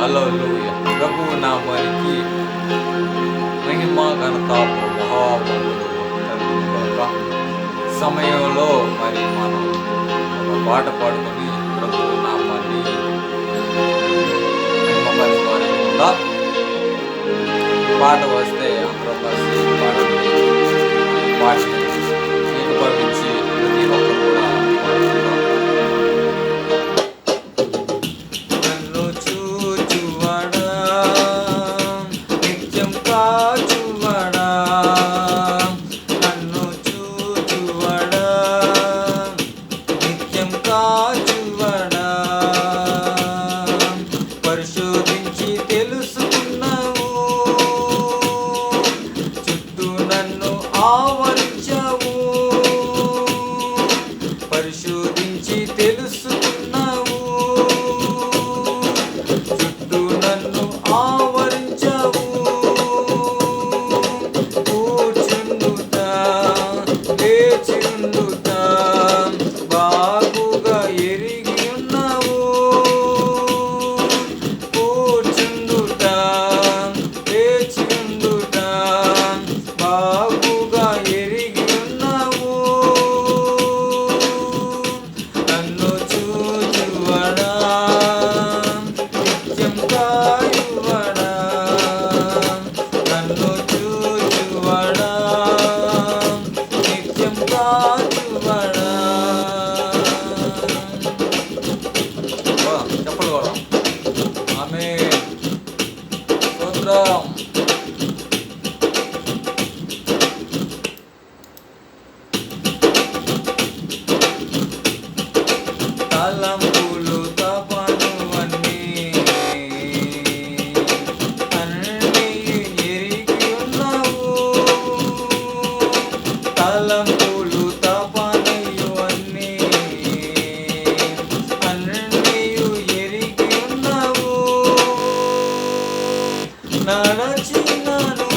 హలోయ ప్రభువు నామానికి మహిమ ఘనత సమయంలో మరి మనం ఒక పాట పాడుకొని ప్రభువు నామాన్ని మహిమపరచుకోవాలనుకుందా పాట వస్తే చూవడా నన్ను చూచువడా? నిత్యం కాచువడా? పరిశోధి Señor. Amén. Otro. Alam. చిన్నాడు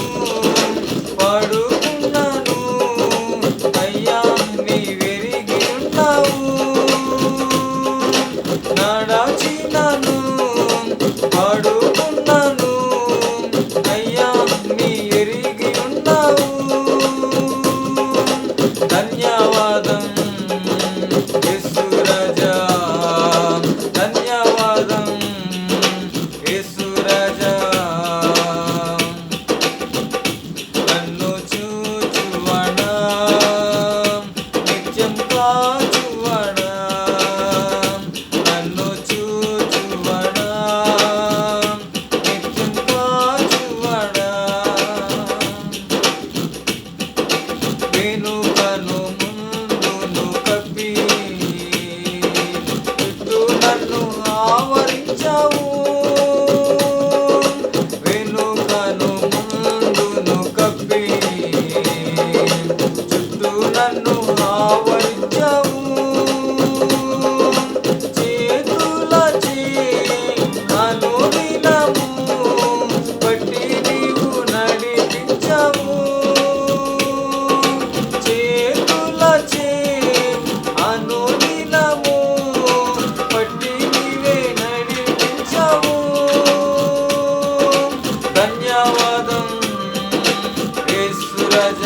ఈశ్వరజ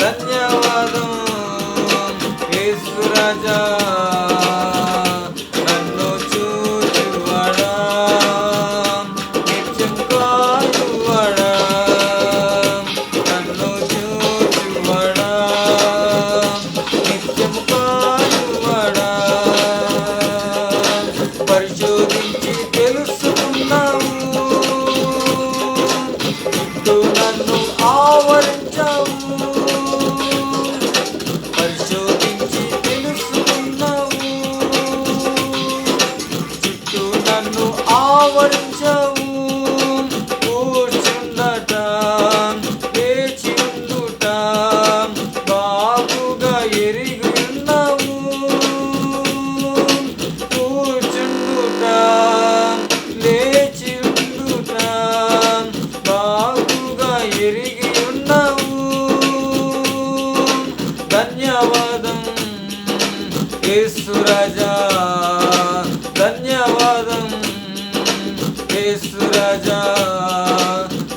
ధన్యవాదం ఈశ్వరజ నన్ను చూచువడా నిత్యం కాలువడా నన్ను చూచువడా నిత్యం కాలువడా పరిచు యేసు రాజా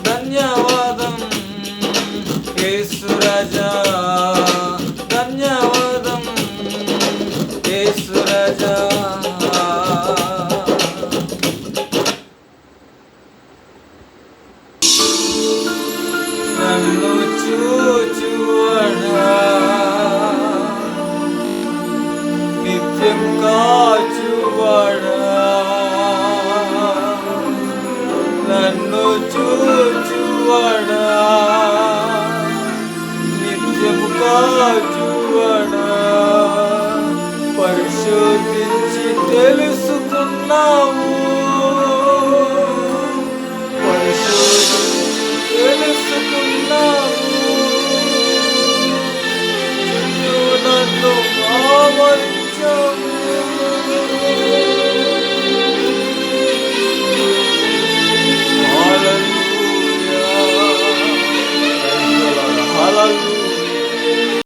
ధన్యవాదం. యేసు రాజా రాజా